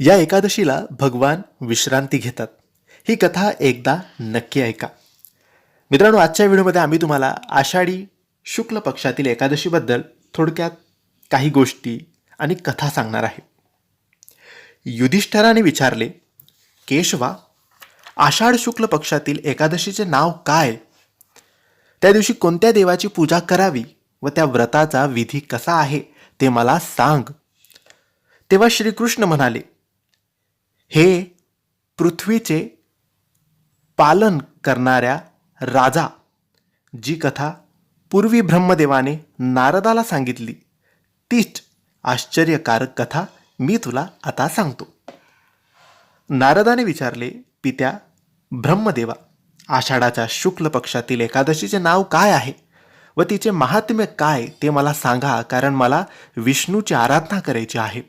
या एकादशीला भगवान विश्रांती घेतात. ही कथा एकदा नक्की ऐका. मित्रांनो आजच्या व्हिडिओमध्ये आम्ही तुम्हाला आषाढी शुक्ल पक्षातील एकादशीबद्दल थोडक्यात काही गोष्टी आणि कथा सांगणार आहे. युधिष्ठराने विचारले केशवा आषाढ शुक्ल पक्षातील एकादशीचे नाव काय? त्या दिवशी कोणत्या देवाची पूजा करावी व त्या व्रताचा विधी कसा आहे ते मला सांग. तेव्हा श्रीकृष्ण म्हणाले हे पृथ्वीचे पालन करणाऱ्या राजा जी कथा पूर्वी ब्रह्मदेवाने नारदाला सांगितली तीच आश्चर्यकारक कथा मी तुला आता सांगतो. नारदाने विचारले पित्या ब्रह्मदेवा आषाढाच्या शुक्ल पक्षातील एकादशीचे नाव काय आहे व तिचे महात्म्य काय ते मला सांगा कारण मला विष्णूची आराधना करायची आहे.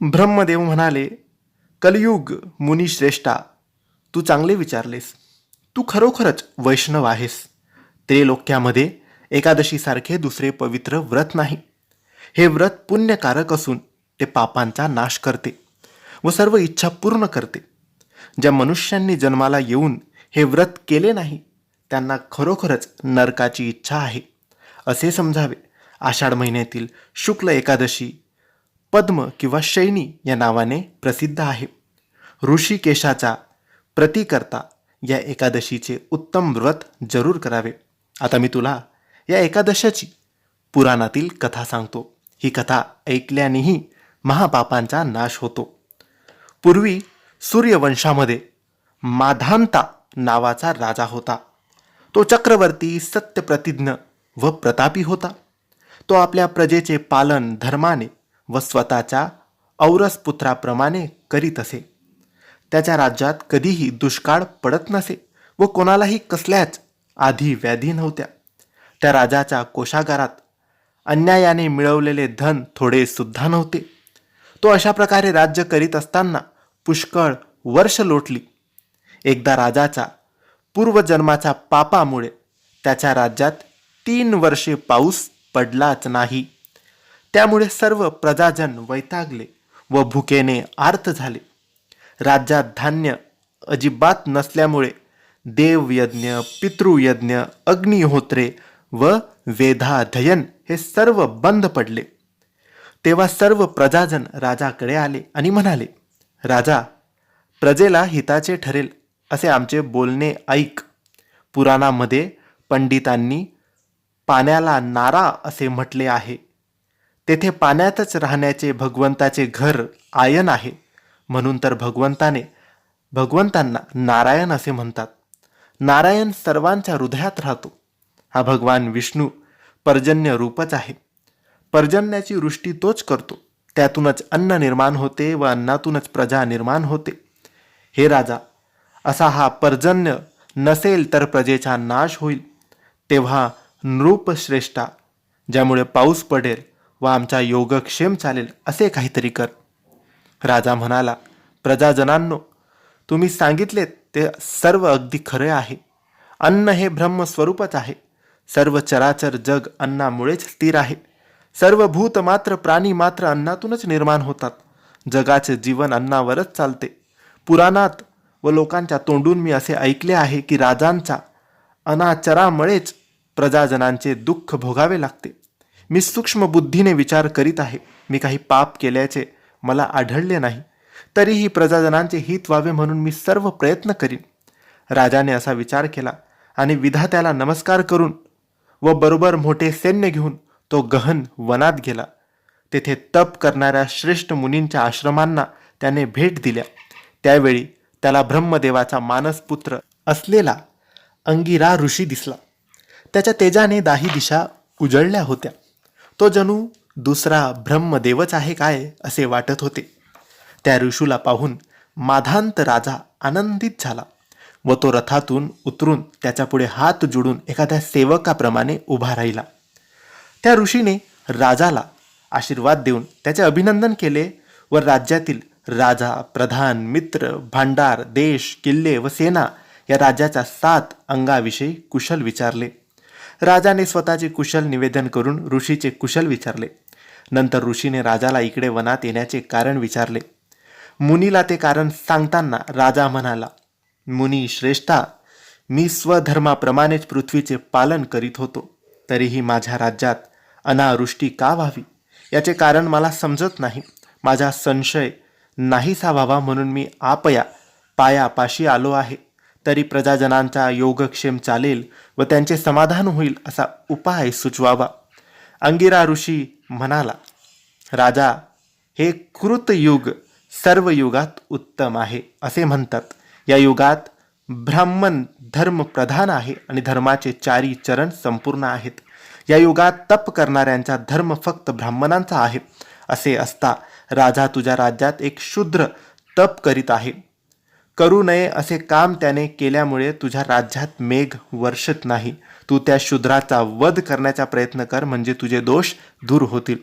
ब्रह्मदेव म्हणाले कलियुग मुनिश्रेष्ठा तू चांगले विचारलेस. तू खरोखरच वैष्णव आहेस. त्रिलोक्यामध्ये एकादशीसारखे दुसरे पवित्र व्रत नाही. हे व्रत पुण्यकारक असून ते पापांचा नाश करते व सर्व इच्छा पूर्ण करते. ज्या मनुष्यांनी जन्माला येऊन हे व्रत केले नाही त्यांना खरोखरच नरकाची इच्छा आहे. असे समजावे. आषाढ महिन्यातील शुक्ल एकादशी पद्म किंवा शैनी या नावाने प्रसिद्ध आहे. ऋषिकेशाचा प्रतिकर्ता या एकादशीचे उत्तम व्रत जरूर करावे. आता मी तुला या एकादशाची पुराणातील कथा सांगतो. ही कथा ऐकल्यानेही महापापांचा नाश होतो. पूर्वी सूर्यवंशामध्ये माधांता नावाचा राजा होता. तो चक्रवर्ती सत्यप्रतिज्ञ व प्रतापी होता. तो आपल्या प्रजेचे पालन धर्माने व स्वतःच्या औरस पुत्राप्रमाणे करीत असे. त्याच्या राज्यात कधीही दुष्काळ पडत नसे व कोणालाही कसल्याच आधी व्याधी नव्हत्या. त्या राजाच्या कोशागारात अन्यायाने मिळवलेले धन थोडे सुद्धा नव्हते. तो अशा प्रकारे राज्य करीत असताना पुष्कळ वर्ष लोटली. एकदा राजाचा पूर्वजन्माच्या पापामुळे त्याच्या राज्यात तीन वर्षे पाऊस पडलाच नाही. त्यामुळे सर्व प्रजाजन वैतागले व भुकेने आर्त झाले. राज्यात धान्य अजिबात नसल्यामुळे देवयज्ञ पितृयज्ञ अग्निहोत्रे व वेधाध्ययन हे सर्व बंद पडले. तेव्हा सर्व प्रजाजन राजाकडे आले आणि म्हणाले राजा प्रजेला हिताचे ठरेल असे आमचे बोलणे ऐक. पुराणामध्ये पंडितांनी पाण्याला नारा असे म्हटले आहे. तेथे पाण्यातच राहण्याचे भगवंताचे घर आयन आहे. म्हणून तर भगवंताने भगवंतांना नारायण असे म्हणतात. नारायण सर्वांच्या हृदयात राहतो. हा भगवान विष्णू पर्जन्य रूपच आहे. पर्जन्याची वृष्टी तोच करतो. त्यातूनच अन्न निर्माण होते व अन्नातूनच प्रजा निर्माण होते. हे राजा असा हा पर्जन्य नसेल तर प्रजेचा नाश होईल. तेव्हा नृपश्रेष्ठा ज्यामुळे पाऊस पडेल व आमचा योगक्षेम चालेल असे काहीतरी कर. राजा म्हणाला प्रजाजनांनो तुम्ही सांगितलेत ते सर्व अगदी खरे आहे. अन्न हे ब्रह्मस्वरूपच आहे. सर्व चराचर जग अन्नामुळेच स्थिर आहे. सर्व भूत मात्र प्राणी मात्र अन्नातूनच निर्माण होतात. जगाचे जीवन अन्नावरच चालते. पुराणात व लोकांच्या तोंडून मी असे ऐकले आहे की राजांचा अनाचरामुळेच प्रजाजनांचे दुःख भोगावे लागते. मी सूक्ष्म बुद्धीने विचार करीत आहे. मी काही पाप केल्याचे मला आढळले नाही. तरीही प्रजाजनांचे हित व्हावे म्हणून मी सर्व प्रयत्न करीन. राजाने असा विचार केला आणि विधात्याला नमस्कार करून व बरोबर मोठे सैन्य घेऊन तो गहन वनात गेला. तेथे तप करणाऱ्या श्रेष्ठ मुनींच्या आश्रमांना त्याने भेट दिल्या. त्यावेळी त्याला ब्रह्मदेवाचा मानसपुत्र असलेला अंगिरा ऋषी दिसला. त्याच्या तेजाने दाही दिशा उजळल्या होत्या. तो जणू दुसरा ब्रह्मदेवच आहे काय असे वाटत होते. त्या ऋषूला पाहून माधांत राजा आनंदित झाला व तो रथातून उतरून त्याच्यापुढे हात जोडून एखाद्या सेवकाप्रमाणे उभा राहिला. त्या ऋषीने राजाला आशीर्वाद देऊन त्याचे अभिनंदन केले व राज्यातील राजा प्रधान मित्र भांडार देश किल्ले व सेना या राज्याच्या सात अंगाविषयी कुशल विचारले. राजाने स्वतःचे कुशल निवेदन करून ऋषीचे कुशल विचारले. नंतर ऋषीने राजाला इकडे वनात येण्याचे कारण विचारले. मुनीला ते कारण सांगताना राजा म्हणाला मुनी श्रेष्ठा मी स्वधर्माप्रमाणेच पृथ्वीचे पालन करीत होतो. तरीही माझ्या राज्यात अनावृष्टी का व्हावी? याचे कारण मला समजत नाही. माझा संशय नाहीसा व्हावा म्हणून मी आपया पायापाशी आलो आहे. तरी प्रजाजनांचा योगक्षेम चालेल व त्यांचे समाधान होईल असा उपाय सुचवावा. अंगिरा ऋषी म्हणाला राजा हे कृतयुग सर्व युगात उत्तम आहे असे म्हणतात. या युगात ब्राह्मण धर्म प्रधान आहे आणि धर्माचे चारी चरण संपूर्ण आहेत. या युगात तप करणाऱ्यांचा धर्म फक्त ब्राह्मणांचा आहे असे असता राजा तुझ्या राज्यात एक शूद्र तप करीत आहे. करू नये असे काम त्याने केल्यामुळे तुझ्या राज्यात मेघ वर्षत नाही. तू त्या शूद्राचा वध करण्याचा प्रयत्न कर म्हणजे तुझे दोष दूर होतील.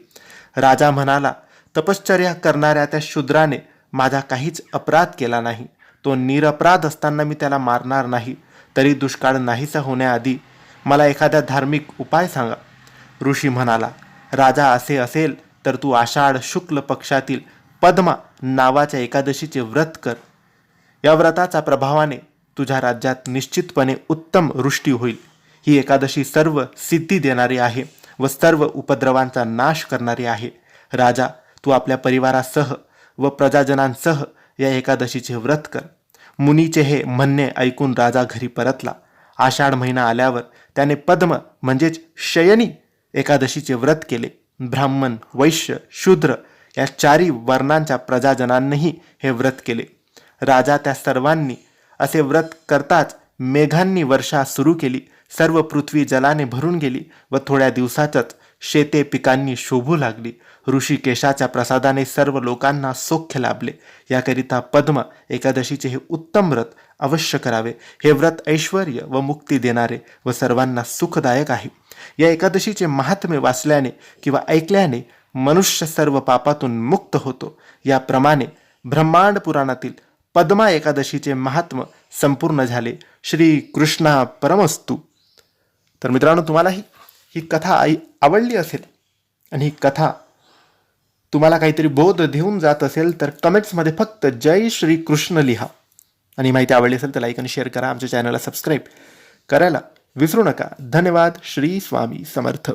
राजा म्हणाला तपश्चर्या करणाऱ्या त्या शूद्राने माझा काहीच अपराध केला नाही. तो निरपराध असताना मी त्याला मारणार नाही. तरी दुष्काळ नाहीसा होण्याआधी मला एखादा धार्मिक उपाय सांगा. ऋषी म्हणाला राजा असे असेल तर तू आषाढ शुक्ल पक्षातील पद्मा नावाच्या एकादशीचे व्रत कर. या व्रताचा प्रभावाने तुझ्या राज्यात निश्चितपणे उत्तम वृष्टी होईल. ही एकादशी सर्व सिद्धी देणारी आहे व सर्व उपद्रवांचा नाश करणारी आहे. राजा तू आपल्या परिवारासह व प्रजाजनांसह या एकादशीचे व्रत कर. मुनीचे हे म्हणणे ऐकून राजा घरी परतला. आषाढ महिना आल्यावर त्याने पद्म म्हणजेच शयनी एकादशीचे व्रत केले. ब्राह्मण वैश्य शूद्र या चारी वर्णांच्या प्रजाजनांनीही हे व्रत केले. राजा त्या सर्वांनी असे व्रत करताच मेघांनी वर्षा सुरू केली. सर्व पृथ्वी जलाने भरून गेली व थोड्या दिवसातच शेते पिकांनी शोभू लागली. ऋषिकेशाच्या प्रसादाने सर्व लोकांना सौख्य लाभले. याकरिता पद्म एकादशीचे हे उत्तम व्रत अवश्य करावे. हे व्रत ऐश्वर व मुक्ती देणारे व सर्वांना सुखदायक आहे. या एकादशीचे महात्म्य वाचल्याने किंवा ऐकल्याने मनुष्य सर्व पापातून मुक्त होतो. याप्रमाणे ब्रह्मांड पुराणातील पद्मा एकादशीचे महात्म संपूर्ण झाले. श्री कृष्णा परमस्तू. तर मित्रांनो तुम्हालाही ही कथा आई आवडली असेल आणि ही कथा तुम्हाला काहीतरी बोध देऊन जात असेल तर कमेंट्समध्ये फक्त जय श्री कृष्ण लिहा. आणि माहिती आवडली असेल तर लाईक आणि शेअर करा. आमच्या चॅनलला सबस्क्राईब करायला विसरू नका. धन्यवाद. श्री स्वामी समर्थ.